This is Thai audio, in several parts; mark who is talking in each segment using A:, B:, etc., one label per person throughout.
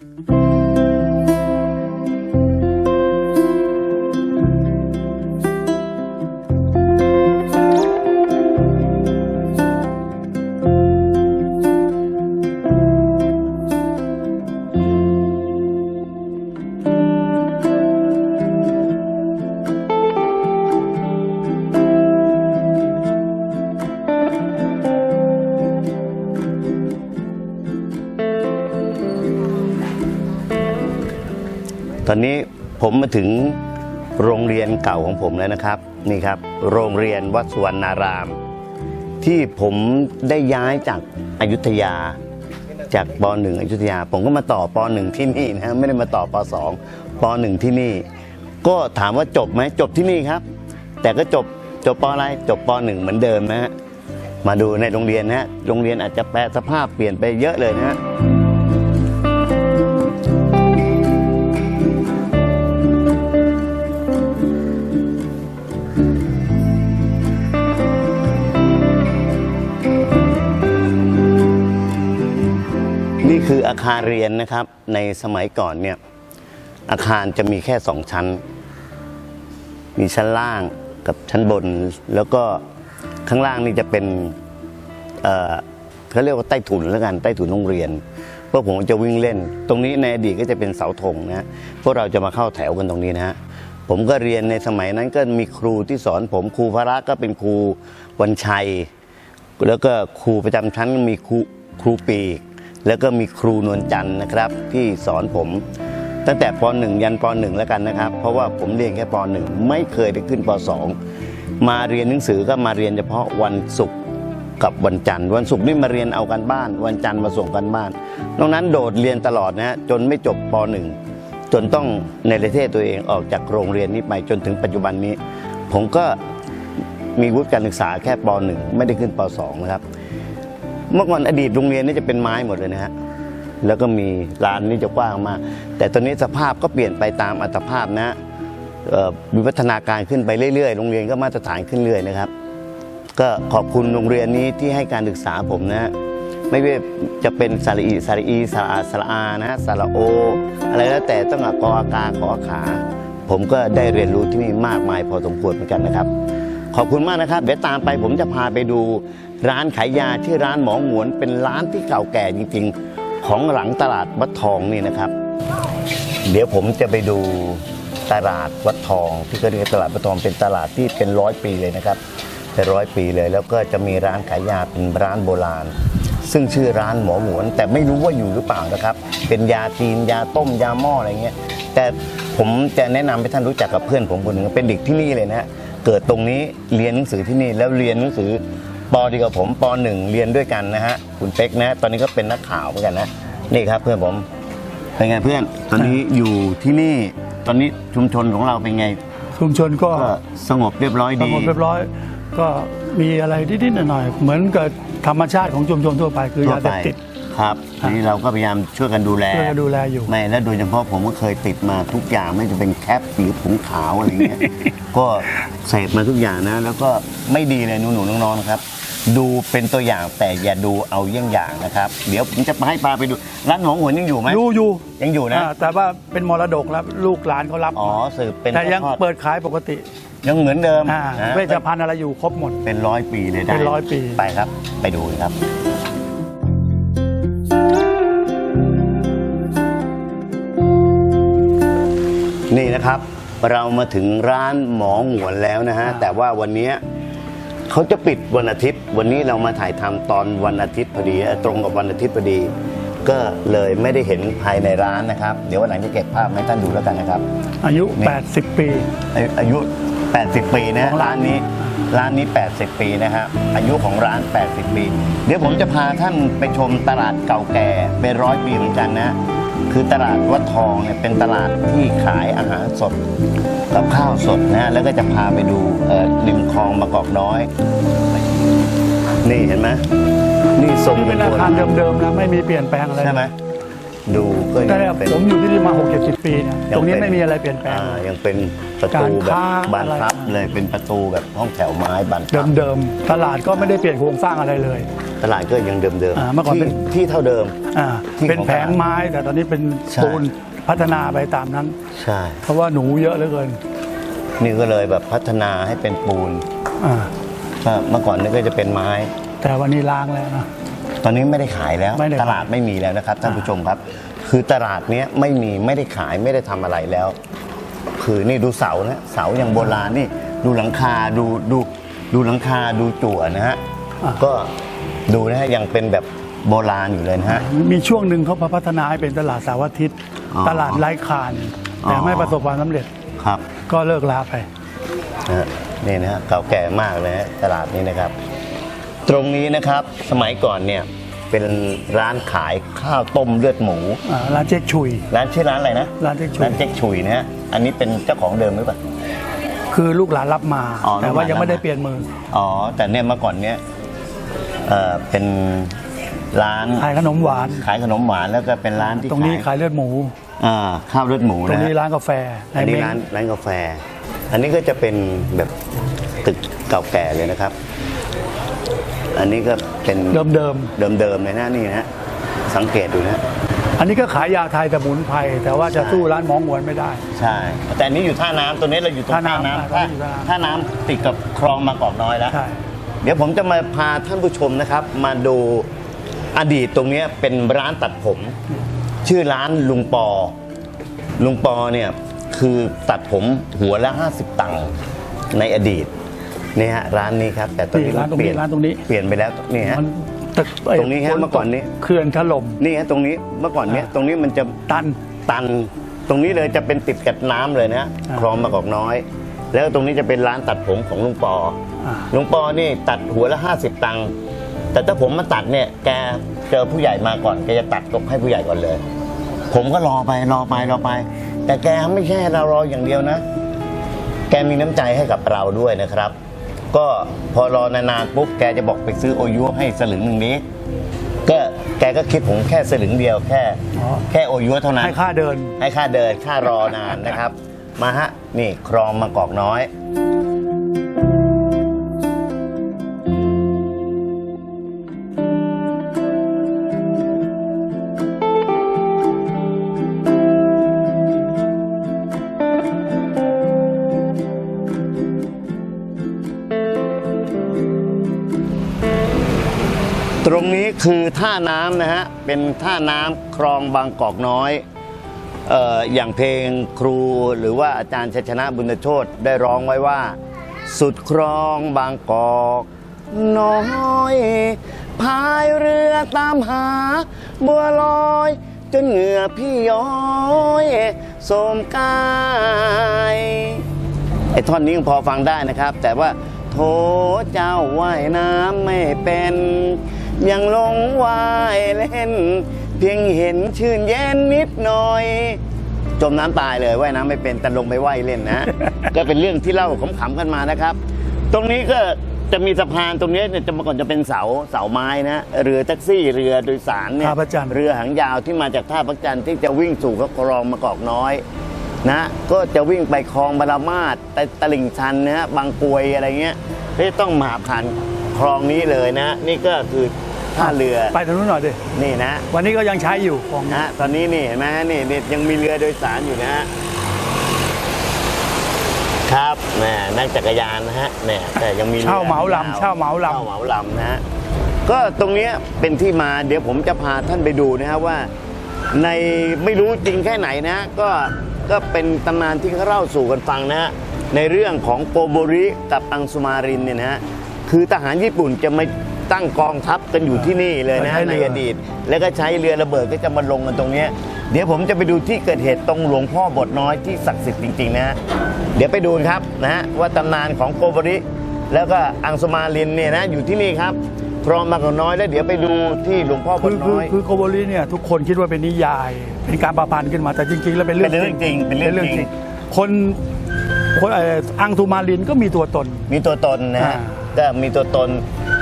A: Thank you. ตอนนี้ผมมาถึงโรงเรียนเก่าของผมแล้วนะครับนี่ครับ โรงเรียนวัดสุวรรณาราม ที่ผมได้ย้ายจากอายุทยาจากป .1 อยุธยา ผมก็มาต่อป .1 ที่นี่นะไม่ได้มาต่อป .2 ป .1 ที่นี่ ก็ถามว่าจบไหมจบที่นี่ครับ แต่ก็จบจบปอะไรจบป .1 เหมือนเดิมนะฮะมาดูในโรงเรียนนะฮะโรงเรียนอาจจะแปลสภาพเปลี่ยนไปเยอะเลยนะฮะ คืออาคารเรียนนะครับ ในสมัยก่อนเนี่ยอาคารจะมีแค่สองชั้น มีชั้นล่างกับชั้นบน แล้วก็ข้างล่างนี่จะเป็นเอ่อเขาเรียกว่าใต้ถุนแล้วกันใต้ถุนโรงเรียนพวกผมจะวิ่งเล่น ตรงนี้ในอดีตก็จะเป็นเสาธงนะพวกเราจะมาเข้าแถวกันตรงนี้นะฮะผมก็เรียนในสมัยนั้นก็มีครูที่สอนผมครูพระก็เป็นครูวันชัย แล้วก็ครูประจำชั้นมีครูครูปีก แล้วก็มีครูนวลจันทร์นะครับ ที่สอนผม ตั้งแต่ป .1 ยันป .1 แล้วกันนะครับ เพราะว่าผมเรียนแค่ป .1 ไม่เคยได้ขึ้นป .2 มาเรียนหนังสือก็มาเรียนเฉพาะวันศุกร์กับวันจันทร์ วันศุกร์นี่มาเรียนเอากันบ้าน วันจันทร์มาส่งกันบ้านนอกนั้นโดดเรียนตลอดนะฮะจนไม่จบป .1 จนต้องในประเทศตัวเองออกจากโรงเรียนนี้ไปจนถึงปัจจุบันนี้ ผมก็มีวุฒิการศึกษาแค่ป .1 ไม่ได้ขึ้นป .2 นะครับ เมื่อก่อนอดีตโรงเรียนนี่จะเป็นไม้หมดเลยนะฮะแล้วก็มีลานนี่จะกว้างมาก แต่ตอนนี้สภาพก็เปลี่ยนไปตามอัตภาพนะฮะเอ่อวิวัฒนาการขึ้นไปเรื่อยๆ โรงเรียนก็มาตรฐานขึ้นเรื่อยนะครับ ก็ขอบคุณโรงเรียนนี้ที่ให้การศึกษาผมนะไม่ว่าจะเป็นสารีสารีสรอาสรอานะฮะสระโอ อะไรแล้วแต่ต้องกออากาขอขา ผมก็ได้เรียนรู้ที่นี่มากมายพอสมควรเหมือนกันนะครับ ขอบคุณมากนะครับ เดี๋ยวตามไปผมจะพาไปดูร้านขายยาชื่อร้านหมอหงวนเป็นร้านที่เก่าแก่จริง ๆ ของหลังตลาดวัดทองนี่นะครับ เดี๋ยวผมจะไปดูตลาดวัดทอง ที่เขาเรียกตลาดวัดทองเป็นตลาดที่เป็นร้อยปีเลยนะครับเป็นร้อยปีเลย แล้วก็จะมีร้านขายยาเป็นร้านโบราณ ซึ่งชื่อร้านหมอหงวน แต่ไม่รู้ว่าอยู่หรือเปล่านะครับ เป็นยาจีนยาต้มยาหม้ออะไรเงี้ยแต่ผมจะแนะนำให้ท่านรู้จักกับเพื่อนผมคนหนึ่งเป็นเด็กที่นี่เลยนะฮะ เกิดตรงนี้เรียนหนังสือที่นี่แล้วเรียนหนังสือปเดียวกับผมปหนึ่งเรียนด้วยกันนะฮะคุณเป๊กนะ ตอนนี้ก็เป็นนักข่าวเหมือนกันนะนี่ครับเพื่อนผมเป็นไงเพื่อน ตอนนี้อยู่ที่นี่ตอนนี้ชุมชนของเราเป็นไง
B: ชุมชนก็
A: ก็สงบเรียบร้อย
B: ส
A: ดี
B: งบเรียบร้อย ก็มีอะไรนิดๆหน่อยๆเหมือนกับธรรมชาติของชุมชนทั่วไปคือยาเสพติด
A: ครับทีนี้เราก็พยายามช่วยกันดูแล
B: ช่วยกันดูแลอยู่
A: ไม่แล้วโดยเฉพาะผมก็เคยติดมาทุกอย่างไม่จะเป็นแคปหรือผงขาวอะไรเงี้ย ก็ เสพมาทุกอย่างนะ แล้วก็ไม่ดีเลยหนูๆน้องๆนะครับ ดูเป็นตัวอย่างแต่อย่าดูเอาเยี่ยงอย่างนะครับ เดี๋ยวผมจะให้พาไปดูร้านหมองหวนยังอยู่ไหม
B: อยู่อยู่
A: ยังอยู่นะ
B: อ่าแต่ว่าเป็นมรดกแล้วลูกหลานเขารับ
A: อ๋อสืบเป็น
B: แต่ยัง
A: ทอดๆ
B: เปิดขายปกติ
A: ยังเหมือนเดิม
B: อ่า
A: นะ
B: เวชภัณฑ์อะไรอยู่ครบหมด
A: เป็นร้อยปีเลยได้
B: เป็นร้อยปี
A: ไปครับ ไปดูครับ นี่นะครับ เรามาถึงร้านหมอหงวนแล้วนะฮะ แต่ว่าวันนี้เขาจะปิดวันอาทิตย์ วันนี้เรามาถ่ายทำตอนวันอาทิตย์พอดีเอ่อตรงกับวันอาทิตย์พอดี ก็เลยไม่ได้เห็นภายในร้านนะครับ เดี๋ยววันหลังจะเก็บภาพให้ท่านดูแล้วกันนะครับ
B: อายุ
A: นี่
B: 80 ปี
A: อายุอายุ 80 ปีนะ
B: ของร้า
A: ร้านน นี้ ร้านนี้ 80 ปีนะฮะอายุของร้าน 80 ปี เดี๋ยวผมจะพาท่านไปชมตลาดเก่าแก่เป็นร้อยปีเหมือนกันนะ คือตลาดวัดทองเนี่ยเป็นตลาดที่ขายอาหารสดกับข้าวสดนะแล้วก็จะพาไปดูเอ่อริมคลองมะกอกน้อย นี่เห็นไหมนี่ทรง
B: เป็นอาคารเดิมๆนะไม่มีเปลี่ยนแปลงอะไร
A: ใช่ไหม ดูก็
B: แต่
A: ยังเป็น
B: ผมอยู่ที่นี่มา6 70 ปีเนี่ยตรงนี้ไม่มีอะไรเปลี่ยนแปลง
A: อ่ายังเป็นประตูแบ
B: การ
A: บ
B: ค้า
A: บานพับ
B: อะไร
A: เลยเป็นประตูแบบห้องแถวไม้บานพับ
B: เดิมๆตลาดก็ไม่ได้เปลี่ยนโครงสร้างอะไรเลย
A: ตลาดก็ยังเดิม
B: อ่าเมื่อก่อน
A: ที่
B: เป็น
A: ที่เท่าเดิม
B: อ่า
A: ที่
B: เป็น
A: ของ
B: แผงไม้แต่ตอนนี้เป็น
A: ใช่
B: ปูนพัฒนาไปตามนั้น
A: ใช่
B: เพราะว่าหนูเยอะเหลือเกิน
A: นี่ก็เลยแบบพัฒนาให้เป็นปูน
B: อ่า
A: ก็เมื่อก่อนนี่ก็จะเป็นไม้
B: แต่วันนี้ล้างแล้วนะ
A: ตอนนี้ไม่ได้ขายแล้ว
B: ไม่ได้ขาย
A: ตลาดไม่มีแล้วนะครับท่านผู้ชมครับ คือตลาดเนี้ยไม่มีไม่ได้ขายไม่ได้ทำอะไรแล้ว คือนี่ดูเสานะเสาอย่างโบราณนี่ดูหลังคาดูดูดูหลังคาดูจั่วนะฮะก็ดูนะฮะยังเป็นแบบโบราณอยู่เลยนะฮะ
B: มีช่วงหนึ่งเขาพัฒนาให้เป็นตลาดเสาร์อาทิตย์
A: อ๋อ
B: ตลาดไร้คานแต่
A: อ๋อ
B: ไม่ประสบความสำเร็จ
A: ครับ
B: ก็เลิกลาไป
A: นะฮะนี่นะฮะเก่าแก่มากเลยฮะตลาดนี้นะครับ ตรงนี้นะครับสมัยก่อนเนี่ยเป็นร้านขายข้าวต้มเลือดหมู
B: อ่าร้านเจ๊กชุย
A: ร้านชื่อร้านอะไรนะ
B: ร้านเจ๊กชุย
A: ร้านเจ๊กฉุยนะฮะอันนี้เป็นเจ้าของเดิมหรือเปล่า
B: คือลูกหลานรับมา
A: อ๋อ
B: แต่ว่า
A: ลูกหลาน
B: ยังไม่ได้
A: รับมา
B: เปลี่ยนมือ
A: อ๋อแต่เนี่ยเมื่อก่อนเนี่ยเอ่อเป็นร้าน
B: ขายขนมหวาน
A: ขายขนมหวานแล้วก็เป็นร้านที่
B: ตรงนี้ขายเลือดหมู
A: อ่าข้าวเลือดหมู
B: ตรง
A: นะ
B: นี้
A: ฮะ
B: ร้านกาแฟ
A: อันนี้
B: ใเม้ง
A: ร้านร้านกาแฟ อันนี้ก็จะเป็นแบบตึกเก่าแก่เลยนะครับ อันนี้ก็เป็น
B: เดิม
A: เดิมๆเลยนะนี่นะฮะสังเกตดูนะ
B: ๆอันนี้ก็ขายยาไทยสมุนไพรแต่ว่าจะ
A: ใช่
B: สู้ร้านหมองหวนไม่ได้
A: ใช่ แต่อันนี้อยู่ท่าน้ำตัวนี้เราอยู่ตรง
B: ท่า
A: ท่า
B: น้ำ
A: น้ำ
B: อ่า
A: ท่า
B: อยู่ท่าน้ำ
A: ท่าน้ำติดกับคลองมากอกน้อยแล้ว
B: ใช่
A: เดี๋ยวผมจะมาพาท่านผู้ชมนะครับ มาดูอดีตตรงเนี้ยเป็นร้านตัดผม ชื่อร้านลุงปอ ลุงปอเนี่ยคือตัดผมหัวละ 50 ตังค์ในอดีต นี่ฮะร้านนี้ครับ แต่ตอนนี้
B: นี่ร้านตรงนี้
A: เปลี่ย
B: ร้านตรงนี้
A: เปลี่ยนไปแล้วนี่ฮะ
B: มันตึกเอ้ย
A: ตรงนี้ฮะ
B: ฝ
A: เมื่อก่อนนี้
B: เขื่อนถล่ม
A: นี่ฮะตรงนี้เมื่อก่อนเนี้ย
B: อ่า
A: ตรงนี้มันจะ
B: ตัน
A: ตัน ตรงนี้เลยจะเป็นติดกับน้ำเลยนะ
B: อ่า
A: คลองมากอกน้อย แล้วตรงนี้จะเป็นร้านตัดผมของลุงปอ
B: อ่า
A: ลุงปอนี่ตัดหัวละ 50 ตังค์แต่ถ้าผมมาตัดเนี่ยแกเจอผู้ใหญ่มาก่อนแกจะตัดตกให้ผู้ใหญ่ก่อนเลย ผมก็รอไปรอไปรอไป แต่แกไม่ใช่เรารออย่างเดียวนะ แกมีน้ำใจให้กับเราด้วยนะครับ ก็พอรอนานๆปุ๊บแกจะบอกไปซื้อโอยุให้สลึงหนึ่งนี้ ก็แกก็คิดผมแค่สลึงเดียวแค่
B: อ๋อ
A: แค่โอยุเท่านั้น
B: ให้ค่าเดิน
A: ให้ค่าเดินค่ารอนานนะครับ มาฮะนี่ครองมากอกน้อย คือท่าน้ำนะฮะ เป็นท่าน้ำคลองบางกอกน้อยเอ่ออย่างเพลงครูหรือว่าอาจารย์ชัยชนะบุญโชตได้ร้องไว้ว่า สุดคลองบางกอกน้อยพายเรือตามหา บัวลอย จนเหงื่อพี่ย้อยโสมกายไอ้ท่อนนี้พอฟังได้นะครับ แต่ว่าโถเจ้าว่ายน้ำไม่เป็น ยังลงว่ายเล่น เพียงเห็นชื่นเย็นนิดหน่อย จมน้ำตายเลยว่ายน้ำไม่เป็นแต่ลงไปว่ายเล่นนะ ก็เป็นเรื่องที่เล่าขำๆกันมานะครับ ตรงนี้ก็จะมีสะพานตรงนี้เนี่ยจะเมื่อก่อนจะเป็นเสาเสาไม้นะเรือแท็กซี่เรือโดยสารเนี่ย
B: ท่าพระจันทร์
A: เรือหางยาวที่มาจากท่าพระจันทร์ที่จะวิ่งสู่คลองมะกอกน้อยนะก็จะวิ่งไปคลองบารามาดแต่ตลิ่งชันนะฮะบางกรวยอะไรเงี้ยที่ต้องมาผ่านคลองนี้เลยนะ นี่ก็คือ ท่าเรือ
B: ไปทางนู้นหน่อยดิ
A: นี่นะ
B: วันนี้ก็ยังใช้อยู่ของ
A: นะฮะตอนนี้นี่เห็นไหมฮะนี่นี่ยังมีเรือโดยสารอยู่นะฮะ ครับแหมนั่งจักรยานนะฮะแหมแต่ยังมีรือ
B: เช่าเหมา
A: ยว
B: ลำเช่าเหมาล
A: เช่าเหมาลำนะฮะ ก็ตรงเนี้ยเป็นที่มาเดี๋ยวผมจะพาท่านไปดูนะฮะว่า ในไม่รู้จริงแค่ไหนนะก็ก็เป็นตำนานที่เขาเล่าสู่กันฟังนะฮะในเรื่องของโกโบริกับอังสุมารินเนี่ยนะฮะคือทหารญี่ปุ่นจะมา ตั้งกองทัพกันอยู่ที่นี่เลยนะฮะในอดีต แล้วก็ใช้เรือระเบิดก็จะมาลงกันตรงเนี้ยเดี๋ยวผมจะไปดูที่เกิดเหตุตรงหลวงพ่อบทน้อยที่ศักดิ์สิทธิ์จริงๆนะฮะเดี๋ยวไปดูครับนะฮะว่าตำนานของโกโบริ แล้วก็อังสุมารินเนี่ยนะอยู่ที่นี่ครับพร้อมมากกว่าน้อยแล้วเดี๋ยวไปดูที่หลวงพ่อำบ
B: คื
A: ท
B: อคื
A: น้
B: อ
A: อย
B: คือโกโบลีเนี่ยทุกคนคิดว่าเป็นนิยาย เป็นการประพันธ์ขึ้นมาแต่จริง ๆ แล้วเป็นเรื่อง
A: เป็นเรื่องจริงเป็นเรื่องจริง
B: คนคนเอ่ออังทูมาลินก็มีตัวตน
A: มีตัวตนนะฮะ
B: อ่า
A: ก็มีตัวตน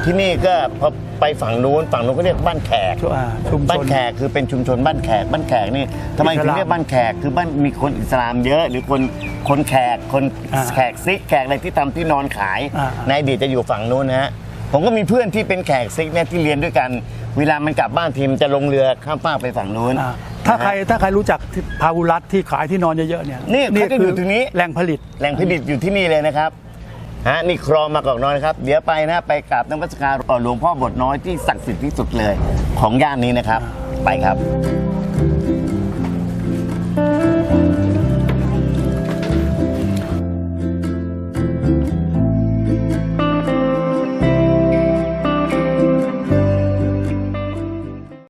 A: ที่นี่ก็พอไปฝั่งนู้นฝั่งนู้นก็เรียกบ้านแขก
B: ชุอ่าชุมช
A: บ้าน
B: น
A: แขกคือเป็นชุมชนบ้านแขกบ้านแขกนี่ทำไม
B: อิส
A: ถึง
B: ลาม
A: เรียกบ้านแขกคือบ้านมีคนอิสลามเยอะ หรือคนคนแขกคน
B: อ่า
A: แขกซิกแขกอะไรที่ทำที่นอนขาย
B: อ่า
A: ในอดีตจะอยู่ฝั่งนู้นนะฮะผมก็มีเพื่อนที่เป็นแขกซิกเนี่ยที่เรียนด้วยกัน เวลามันกลับบ้านทีมนจะลงเรือข้ามฟากไปฝั่งนู้น
B: อ่าถ้าใคร
A: นะฮะ
B: ถ้าใครรู้จักที่พาวุรัตที่ขายที่นอนเยอะๆเนี่ย
A: นี่เขาจะอยู่ตรงนี้
B: แหล่งผลิต
A: แหล่งผลิตอยู่ที่นี่เลยนะครับ ฮะนี่ครองมากอกน้อยนะครับ เดี๋ยวไปนะไปกราบนมัสการหลวงพ่อบทน้อยที่ศักดิ์สิทธิ์ที่สุดเลย ของย่านนี้นะครับ ไปครับ